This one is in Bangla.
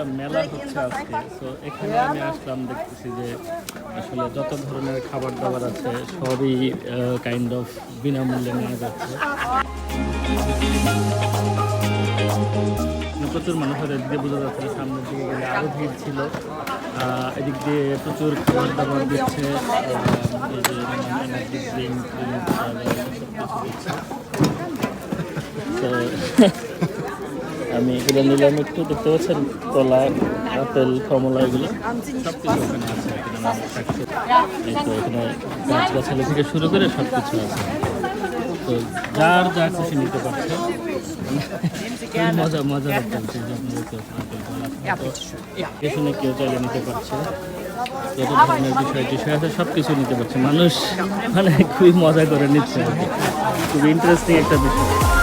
আজকে। তো এখানে আমি আসলাম, দেখতেছি যে আসলে যত ধরনের খাবার দাবার আছে, সবই কাইন্ড অফ বিনামূল্যে নেওয়া যাচ্ছে। প্রচুর মানুষের এদিক দিয়ে বোঝা যাচ্ছে সামনের দিকে গেলে আরও ভিড় ছিল। এদিক দিয়ে প্রচুর খাবার দাবার দিচ্ছে। তো আমি এগুলো নিলাম একটু, দেখতে পাচ্ছেন? কলা, আপেল, কমলা, এগুলো। এখানে এখানে গাছ গাছালি থেকে শুরু করে সব কিছু আছে। তো যার যা খুশি নিতে পারছে। মজা মজা লাগছে এখানে কেউ চাইলে নিতে পারছে। যত ধরনের বিষয় টিষয় আছে সব কিছু নিতে পারছে। মানুষ মানে খুবই মজা করে নিচ্ছে খুবই ইন্টারেস্টিং একটা বিষয়।